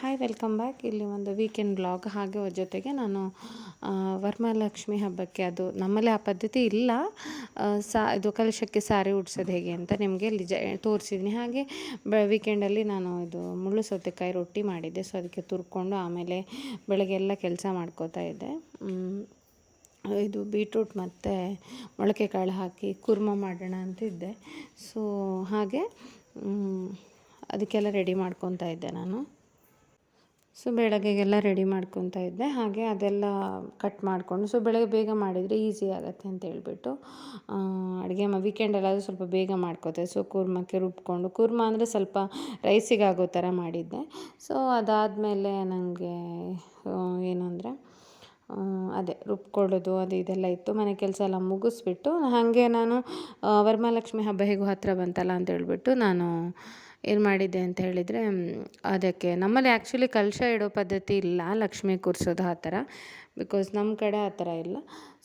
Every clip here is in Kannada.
ಹಾಯ್ ವೆಲ್ಕಮ್ ಬ್ಯಾಕ್ ಇಲ್ಲಿ ಒಂದು ವೀಕೆಂಡ್ ಬ್ಲಾಗ್ ಹಾಗೆ ಅವ್ರ ಜೊತೆಗೆ ನಾನು ವರ್ಮಹಾಲಕ್ಷ್ಮಿ ಹಬ್ಬಕ್ಕೆ ಅದು ನಮ್ಮಲ್ಲಿ ಆ ಪದ್ಧತಿ ಇಲ್ಲ. ಸಾ, ಇದು ಕಲಶಕ್ಕೆ ಸಾರಿ ಉಡ್ಸೋದು ಹೇಗೆ ಅಂತ ನಿಮಗೆ ಇಲ್ಲಿ ಜ ತೋರಿಸಿದ್ದೀನಿ ಹಾಗೆ ಬ ವೀಕೆಂಡಲ್ಲಿ ನಾನು ಇದು ಮುಳ್ಳು ಸೌತೆಕಾಯಿ ರೊಟ್ಟಿ ಮಾಡಿದ್ದೆ. ಸೊ ಅದಕ್ಕೆ ತುರ್ಕೊಂಡು ಆಮೇಲೆ ಬೆಳಗ್ಗೆ ಎಲ್ಲ ಕೆಲಸ ಮಾಡ್ಕೋತಾ ಇದ್ದೆ. ಇದು ಬೀಟ್ರೂಟ್ ಮತ್ತು ಮೊಳಕೆ ಕಾಳು ಹಾಕಿ ಕುರ್ಮ ಮಾಡೋಣ ಅಂತಿದ್ದೆ ಸೊ ಹಾಗೆ ಅದಕ್ಕೆಲ್ಲ ರೆಡಿ ಮಾಡ್ಕೊತಾ ಇದ್ದೆ ನಾನು. ಸೊ ಬೆಳಗ್ಗೆಗೆಲ್ಲ ರೆಡಿ ಮಾಡ್ಕೊತಾ ಇದ್ದೆ. ಹಾಗೆ ಅದೆಲ್ಲ ಕಟ್ ಮಾಡಿಕೊಂಡು, ಸೊ ಬೆಳಗ್ಗೆ ಬೇಗ ಮಾಡಿದರೆ ಈಸಿ ಆಗುತ್ತೆ ಅಂತ ಹೇಳ್ಬಿಟ್ಟು ಅಡುಗೆ ಮ ವೀಕೆಂಡಲ್ಲಾದರೂ ಸ್ವಲ್ಪ ಬೇಗ ಮಾಡ್ಕೋತೆ. ಸೊ ಕೂರ್ಮಕ್ಕೆ ರುಬ್ಕೊಂಡು, ಕೂರ್ಮ ಅಂದರೆ ಸ್ವಲ್ಪ ರೈಸಿಗೆ ಆಗೋ ಥರ ಮಾಡಿದ್ದೆ. ಸೊ ಅದಾದಮೇಲೆ ನನಗೆ ಏನಂದರೆ ಅದೇ ರುಬ್ಕೊಳ್ಳೋದು, ಅದು ಇದೆಲ್ಲ ಇತ್ತು. ಮನೆ ಕೆಲಸ ಎಲ್ಲ ಮುಗಿಸ್ಬಿಟ್ಟು, ಹಾಗೆ ನಾನು ವರಮಹಾಲಕ್ಷ್ಮಿ ಹಬ್ಬ ಹೇಗೂ ಹತ್ತಿರ ಬಂತಲ್ಲ ಅಂತ ಹೇಳ್ಬಿಟ್ಟು ನಾನು ಏನು ಮಾಡಿದ್ದೆ ಅಂತ ಹೇಳಿದರೆ ಅದಕ್ಕೆ ನಮ್ಮಲ್ಲಿ ಆ್ಯಕ್ಚುಲಿ ಕಲಶ ಇಡೋ ಪದ್ಧತಿ ಇಲ್ಲ, ಲಕ್ಷ್ಮಿ ಕೂರಿಸೋದು ಆ ಥರ ಬಿಕಾಸ್ ನಮ್ಮ ಕಡೆ ಆ ಥರ ಇಲ್ಲ.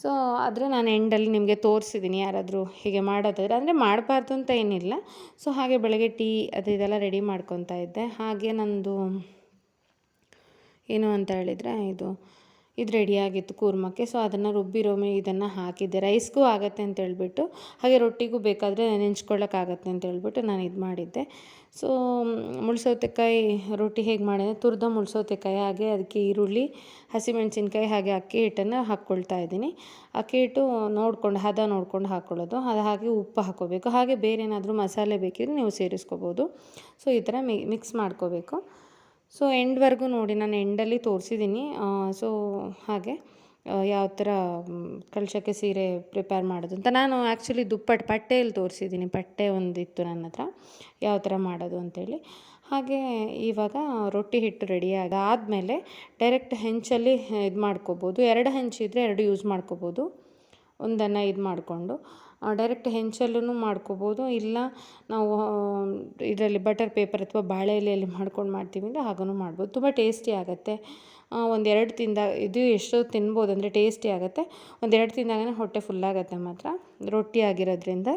ಸೊ ಆದರೆ ನಾನು ಎಂಡಲ್ಲಿ ನಿಮಗೆ ತೋರಿಸಿದ್ದೀನಿ ಯಾರಾದರೂ ಹೀಗೆ ಮಾಡೋದಾದರೆ ಅಂದರೆ ಮಾಡಬಾರ್ದು ಅಂತ ಏನಿಲ್ಲ. ಸೊ ಹಾಗೆ ಬೆಳಗ್ಗೆ ಟೀ ಅದು ಇದೆಲ್ಲ ರೆಡಿ ಮಾಡ್ಕೊತಾ ಇದ್ದೆ. ಹಾಗೆ ನಂದು, ಏನು ಅಂತ ಹೇಳಿದರೆ, ಇದು ಇದು ರೆಡಿಯಾಗಿತ್ತು ಕೂರ್ಮಕ್ಕೆ. ಸೊ ಅದನ್ನು ರುಬ್ಬಿರೋ ಇದನ್ನು ಹಾಕಿದ್ದೆ. ರೈಸ್ಗೂ ಆಗುತ್ತೆ ಅಂತ ಹೇಳ್ಬಿಟ್ಟು, ಹಾಗೆ ರೊಟ್ಟಿಗೂ ಬೇಕಾದರೆ ನೆಂಚ್ಕೊಳ್ಳೋಕ್ಕಾಗತ್ತೆ ಅಂತ ಹೇಳ್ಬಿಟ್ಟು ನಾನು ಇದು ಮಾಡಿದ್ದೆ. ಸೊ ಮುಳ್ಸೌತೆಕಾಯಿ ರೊಟ್ಟಿ ಹೇಗೆ ಮಾಡಿದೆ? ತುರಿದ ಮುಳ್ಸೌತೆಕಾಯಿ, ಹಾಗೆ ಅದಕ್ಕೆ ಈರುಳ್ಳಿ, ಹಸಿಮೆಣಸಿನ್ಕಾಯಿ, ಹಾಗೆ ಅಕ್ಕಿ ಹಿಟ್ಟನ್ನು ಹಾಕ್ಕೊಳ್ತಾ ಇದ್ದೀನಿ. ಅಕ್ಕಿ ಹಿಟ್ಟು ನೋಡ್ಕೊಂಡು, ಹದ ನೋಡ್ಕೊಂಡು ಹಾಕ್ಕೊಳ್ಳೋದು ಅದು ಹಾಗೆ ಉಪ್ಪು ಹಾಕ್ಕೋಬೇಕು ಹಾಗೆ ಬೇರೆ ಏನಾದರೂ ಮಸಾಲೆ ಬೇಕಿದ್ರೆ ನೀವು ಸೇರಿಸ್ಕೋಬೋದು. ಸೊ ಈ ಥರ ಮಿಕ್ಸ್ ಮಾಡ್ಕೋಬೇಕು. ಸೊ ಎಂಡ್ವರೆಗೂ ನೋಡಿ ನಾನು ಎಂಡಲ್ಲಿ ತೋರಿಸಿದ್ದೀನಿ ಸೊ ಹಾಗೆ ಯಾವ ಥರ ಕಲಶಕ್ಕೆ ಸೀರೆ ಪ್ರಿಪೇರ್ ಮಾಡೋದು ಅಂತ. ನಾನು ಆ್ಯಕ್ಚುಲಿ ದುಪ್ಪಟ್ಟು ಪಟ್ಟೆಯಲ್ಲಿ ತೋರಿಸಿದ್ದೀನಿ ಪಟ್ಟೆ ಒಂದಿತ್ತು ನನ್ನ ಹತ್ರ. ಯಾವ ಥರ ಮಾಡೋದು ಅಂತೇಳಿ. ಹಾಗೆ, ಇವಾಗ ರೊಟ್ಟಿ ಹಿಟ್ಟು ರೆಡಿ ಆದಮೇಲೆ ಡೈರೆಕ್ಟ್ ಹೆಂಚಲ್ಲಿ ಇದು ಮಾಡ್ಕೋಬೋದು. ಎರಡು ಹೆಂಚಿದ್ರೆ ಎರಡು ಯೂಸ್ ಮಾಡ್ಕೋಬೋದು. ಒಂದನ್ನು ಇದು ಮಾಡಿಕೊಂಡು ಡೈರೆಕ್ಟ್ ಹೆಂಚಲ್ಲೂ ಮಾಡ್ಕೋಬೋದು. ಇಲ್ಲ, ನಾವು ಇದರಲ್ಲಿ ಬಟರ್ ಪೇಪರ್ ಅಥವಾ ಬಾಳೆ ಎಲೆಯಲ್ಲಿ ಮಾಡ್ಕೊಂಡು ಮಾಡ್ತೀವಿ ಅಂದರೆ ಹಾಗೂ ಮಾಡ್ಬೋದು. ತುಂಬ ಟೇಸ್ಟಿ ಆಗುತ್ತೆ. ಒಂದೆರಡು ತಿಂದ, ಇದು ಎಷ್ಟು ತಿನ್ಬೋದು ಅಂದರೆ ಟೇಸ್ಟಿ ಆಗುತ್ತೆ. ಒಂದೆರಡು ತಿಂದಾಗಲೇ ಹೊಟ್ಟೆ ಫುಲ್ಲಾಗತ್ತೆ ಮಾತ್ರ. ರೊಟ್ಟಿ ಆಗಿರೋದ್ರಿಂದ.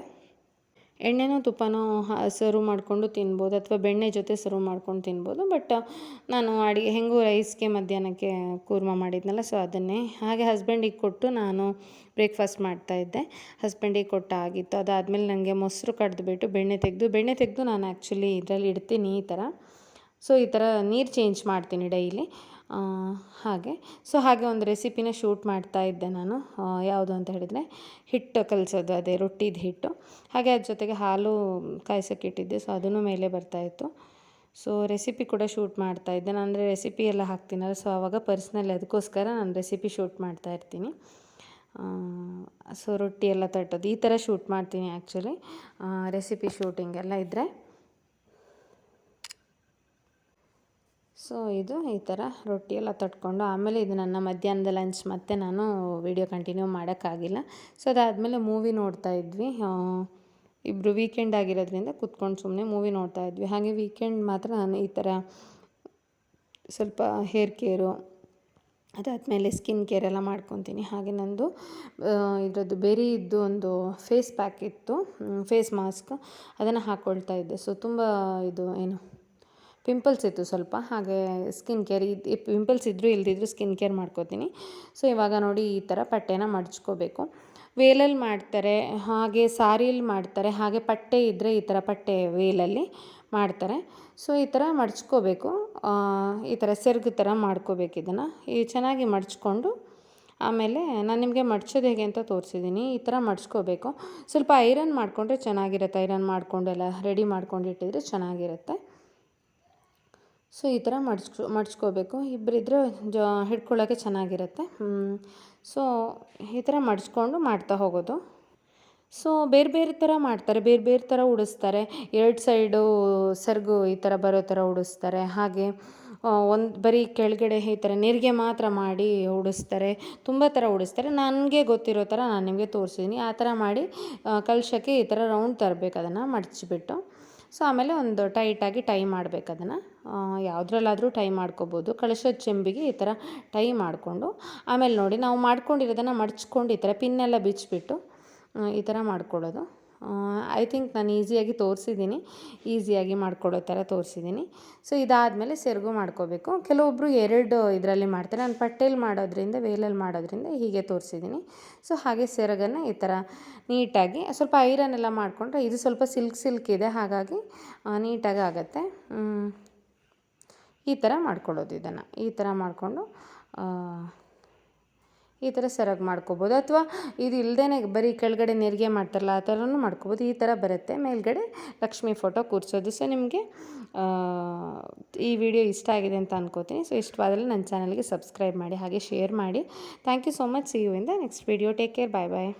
ಎಣ್ಣೆನೋ ತುಪ್ಪನೋ ಸರ್ವ್ ಮಾಡಿಕೊಂಡು ತಿನ್ಬೋದು ಅಥವಾ ಬೆಣ್ಣೆ ಜೊತೆ ಸರ್ವ್ ಮಾಡ್ಕೊಂಡು ತಿನ್ಬೋದು. ಬಟ್ ನಾನು ಅಡುಗೆ, ಹೆಂಗೂ ರೈಸ್ಗೆ ಮಧ್ಯಾಹ್ನಕ್ಕೆ ಕೂರ್ಮ ಮಾಡಿದ್ನಲ್ಲ ಸೊ ಅದನ್ನೇ. ಹಾಗೆ ಹಸ್ಬೆಂಡಿಗೆ ಕೊಟ್ಟು ನಾನು ಬ್ರೇಕ್ಫಾಸ್ಟ್ ಮಾಡ್ತಾಯಿದ್ದೆ ಹಸ್ಬೆಂಡಿಗೆ ಕೊಟ್ಟ ಆಗಿತ್ತು ಅದಾದಮೇಲೆ ನನಗೆ ಮೊಸರು ಕಡ್ದುಬಿಟ್ಟು ಬೆಣ್ಣೆ ತೆಗೆದು ಬೆಣ್ಣೆ ತೆಗೆದು ನಾನು ಆ್ಯಕ್ಚುಲಿ ಇದರಲ್ಲಿ ಇಡ್ತೀನಿ ಈ ಥರ. ಸೊ ಈ ಥರ ನೀರು ಚೇಂಜ್ ಮಾಡ್ತೀನಿ ಡೈಲಿ ಹಾಗೆ. ಸೊ ಹಾಗೆ ಒಂದು ರೆಸಿಪಿನ ಶೂಟ್ ಮಾಡ್ತಾ ಇದ್ದೆ ನಾನು. ಯಾವುದು ಅಂತ ಹೇಳಿದರೆ, ಹಿಟ್ಟು ಕಲಿಸೋದು, ಅದೇ ರೊಟ್ಟಿದ ಹಿಟ್ಟು. ಹಾಗೆ ಅದ್ರ ಜೊತೆಗೆ ಹಾಲು ಕಾಯಿಸೋಕ್ಕಿಟ್ಟಿದ್ದೆ ಇಟ್ಟಿದ್ದೆ ಸೊ ಅದನ್ನು ಮೇಲೆ ಬರ್ತಾಯಿತ್ತು ಸೊ ರೆಸಿಪಿ ಕೂಡ ಶೂಟ್ ಮಾಡ್ತಾ ಇದ್ದೆ. ನಾನು ಅಂದರೆ ರೆಸಿಪಿ ಎಲ್ಲ ಹಾಕ್ತೀನಲ್ಲ ಸೊ ಆವಾಗ ಪರ್ಸ್ನಲ್ಲಿ ಅದಕ್ಕೋಸ್ಕರ ನಾನು ರೆಸಿಪಿ ಶೂಟ್ ಮಾಡ್ತಾ ಇರ್ತೀನಿ. ಸೊ ರೊಟ್ಟಿ ಎಲ್ಲ ತಟ್ಟೋದು. ಈ ಥರ ಶೂಟ್ ಮಾಡ್ತೀನಿ ಆ್ಯಕ್ಚುಲಿ ರೆಸಿಪಿ ಶೂಟಿಂಗ್ ಎಲ್ಲ ಇದ್ದರೆ ಸೊ ಇದು ಈ ಥರ ರೊಟ್ಟಿ ಎಲ್ಲ ತಟ್ಕೊಂಡು ಆಮೇಲೆ ಇದು ನನ್ನ ಮಧ್ಯಾಹ್ನದ ಲಂಚ್ ಮತ್ತೆ ನಾನು ವಿಡಿಯೋ ಕಂಟಿನ್ಯೂ ಮಾಡೋಕ್ಕಾಗಿಲ್ಲ. ಸೊ ಅದಾದಮೇಲೆ ಮೂವಿ ನೋಡ್ತಾ ಇದ್ವಿ. ಇಬ್ಬರು ವೀಕೆಂಡ್ ಆಗಿರೋದ್ರಿಂದ ಕುತ್ಕೊಂಡು ಸುಮ್ಮನೆ ಮೂವಿ ನೋಡ್ತಾ ಇದ್ವಿ. ಹಾಗೆ ವೀಕೆಂಡ್ ಮಾತ್ರ ನಾನು ಈ ಥರ ಸ್ವಲ್ಪ ಹೇರ್ ಕೇರು ಅದಾದಮೇಲೆ ಸ್ಕಿನ್ ಕೇರ್ ಎಲ್ಲ ಮಾಡ್ಕೊತೀನಿ. ಹಾಗೆ ನಂದು ಇದರದ್ದು ಬೆರಿ ಇದ್ದು ಒಂದು ಫೇಸ್ ಪ್ಯಾಕ್ ಇತ್ತು. ಫೇಸ್ ಮಾಸ್ಕ್ ಅದನ್ನು ಹಾಕ್ಕೊಳ್ತಾ ಇದ್ದೆ. ಸೊ ತುಂಬ ಇದು ಏನು ಪಿಂಪಲ್ಸ್ ಇತ್ತು ಸ್ವಲ್ಪ, ಹಾಗೆ ಸ್ಕಿನ್ ಕೇರ್ ಇದು ಪಿಂಪಲ್ಸ್ ಇದ್ದರೂ ಇಲ್ಲದಿದ್ದರೂ ಸ್ಕಿನ್ ಕೇರ್ ಮಾಡ್ಕೋತೀನಿ. ಸೊ ಇವಾಗ ನೋಡಿ ಈ ಥರ ಪಟ್ಟೆನ ಮಡಚ್ಕೋಬೇಕು. ವೇಲಲ್ಲಿ ಮಾಡ್ತಾರೆ, ಹಾಗೆ ಸಾರಿಯಲ್ಲಿ ಮಾಡ್ತಾರೆ, ಹಾಗೆ ಪಟ್ಟೆ ಇದ್ದರೆ ಈ ಥರ ಪಟ್ಟೆ ವೇಲಲ್ಲಿ ಮಾಡ್ತಾರೆ. ಸೊ ಈ ಥರ ಮಡ್ಚ್ಕೋಬೇಕು. ಈ ಥರ ಸೆರ್ಗು ಥರ ಮಾಡ್ಕೋಬೇಕು ಇದನ್ನು. ಈ ಚೆನ್ನಾಗಿ ಮಡ್ಚ್ಕೊಂಡು, ಆಮೇಲೆ ನಾನು ನಿಮಗೆ ಮಡ್ಚೋದು ಹೇಗೆ ಅಂತ ತೋರಿಸಿದ್ದೀನಿ ಈ ಥರ ಮಡ್ಚ್ಕೋಬೇಕು. ಸ್ವಲ್ಪ ಐರನ್ ಮಾಡಿಕೊಂಡ್ರೆ ಚೆನ್ನಾಗಿರುತ್ತೆ. ಐರನ್ ಮಾಡಿಕೊಂಡೆಲ್ಲ ರೆಡಿ ಮಾಡ್ಕೊಂಡು ಇಟ್ಟಿದ್ರೆ ಚೆನ್ನಾಗಿರುತ್ತೆ. ಸೊ, ಈ ಥರ ಮಡ್ಸ್ಕೊ ಮಡ್ಚ್ಕೋಬೇಕು ಇಬ್ಬರಿದ್ರೆ ಜ ಹಿಡ್ಕೊಳ್ಳೋಕ್ಕೆ ಚೆನ್ನಾಗಿರುತ್ತೆ. ಸೊ, ಈ ಥರ ಮಡ್ಚ್ಕೊಂಡು ಮಾಡ್ತಾ ಹೋಗೋದು. ಸೊ, ಬೇರೆ ಬೇರೆ ಥರ ಮಾಡ್ತಾರೆ. ಬೇರೆ ಬೇರೆ ಥರ ಉಡಿಸ್ತಾರೆ. ಎರಡು ಸೈಡು ಸರ್ಗು ಈ ಥರ ಬರೋ ಥರ ಉಡಿಸ್ತಾರೆ. ಹಾಗೆ ಒಂದು, ಬರೀ ಕೆಳಗಡೆ ಈ ಥರ ನೀರಿಗೆ ಮಾತ್ರ ಮಾಡಿ ಉಡಿಸ್ತಾರೆ. ತುಂಬ ಥರ ಉಡಿಸ್ತಾರೆ. ನನಗೆ ಗೊತ್ತಿರೋ ಥರ ನಾನು ನಿಮಗೆ ತೋರಿಸಿದ್ದೀನಿ ಆ ಥರ ಮಾಡಿ ಕಲಶಕ್ಕೆ ಈ ಥರ ರೌಂಡ್ ತರಬೇಕು. ಅದನ್ನು ಮಡಚಿಬಿಟ್ಟು. ಸೊ ಆಮೇಲೆ ಒಂದು ಟೈಟಾಗಿ ಟೈ ಮಾಡಬೇಕು ಅದನ್ನು. ಯಾವುದ್ರಲ್ಲಾದರೂ ಟೈ ಮಾಡ್ಕೋಬೋದು. ಕಳಶದ ಚೆಂಬಿಗೆ ಈ ಥರ ಟೈ ಮಾಡಿಕೊಂಡು, ಆಮೇಲೆ ನೋಡಿ ನಾವು ಮಾಡ್ಕೊಂಡಿರೋದನ್ನು ಮಡಚ್ಕೊಂಡು ಈ ಥರ ಪಿನ್ನೆಲ್ಲ ಬಿಚ್ಚಿಬಿಟ್ಟು ಈ ಥರ ಮಾಡ್ಕೊಳ್ಳೋದು. ಐ ಥಿಂಕ್ ನಾನು ಈಸಿಯಾಗಿ ತೋರಿಸಿದ್ದೀನಿ. ಈಸಿಯಾಗಿ ಮಾಡ್ಕೊಡೋ ಥರ ತೋರಿಸಿದ್ದೀನಿ. ಸೊ ಇದಾದಮೇಲೆ ಸೆರಗು ಮಾಡ್ಕೋಬೇಕು. ಕೆಲವೊಬ್ಬರು ಎರಡು ಇದರಲ್ಲಿ ಮಾಡ್ತಾರೆ. ನಾನು ಪಟ್ಟೆಲ್ ಮಾಡೋದ್ರಿಂದ, ವೇಲಲ್ಲಿ ಮಾಡೋದ್ರಿಂದ ಹೀಗೆ ತೋರಿಸಿದ್ದೀನಿ. ಸೊ ಹಾಗೆ ಸೆರಗನ್ನು ಈ ಥರ ನೀಟಾಗಿ, ಸ್ವಲ್ಪ ಐರನ್ ಎಲ್ಲ ಮಾಡಿಕೊಂಡ್ರೆ ಇದು ಸ್ವಲ್ಪ ಸಿಲ್ಕ್ ಸಿಲ್ಕ್ ಇದೆ. ಹಾಗಾಗಿ ನೀಟಾಗಿ ಆಗುತ್ತೆ. ಈ ಥರ ಮಾಡ್ಕೊಳ್ಳೋದು ಇದನ್ನು. ಈ ಥರ ಮಾಡಿಕೊಂಡು ಈ ಥರ ಸರಾಗಿ ಮಾಡ್ಕೋಬೋದು. ಅಥವಾ ಇದು ಇಲ್ಲದೇ ಬರೀ ಕೆಳಗಡೆ ನೆರಿಗೆ ಮಾಡ್ತಾರಲ್ಲ ಆ ಥರನೂ ಮಾಡ್ಕೋಬೋದು. ಈ ಥರ ಬರುತ್ತೆ. ಮೇಲ್ಗಡೆ ಲಕ್ಷ್ಮಿ ಫೋಟೋ ಕೂರಿಸೋದು. ಸೊ, ನಿಮಗೆ ಈ ವಿಡಿಯೋ ಇಷ್ಟ ಆಗಿದೆ ಅಂತ ಅನ್ಕೋತೀನಿ. ಸೊ, ಇಷ್ಟವಾದಲ್ಲಿ ನನ್ನ ಚಾನಲ್ಗೆ ಸಬ್ಸ್ಕ್ರೈಬ್ ಮಾಡಿ, ಹಾಗೆ ಶೇರ್ ಮಾಡಿ. Thank you so much. See you in the next video take care bye bye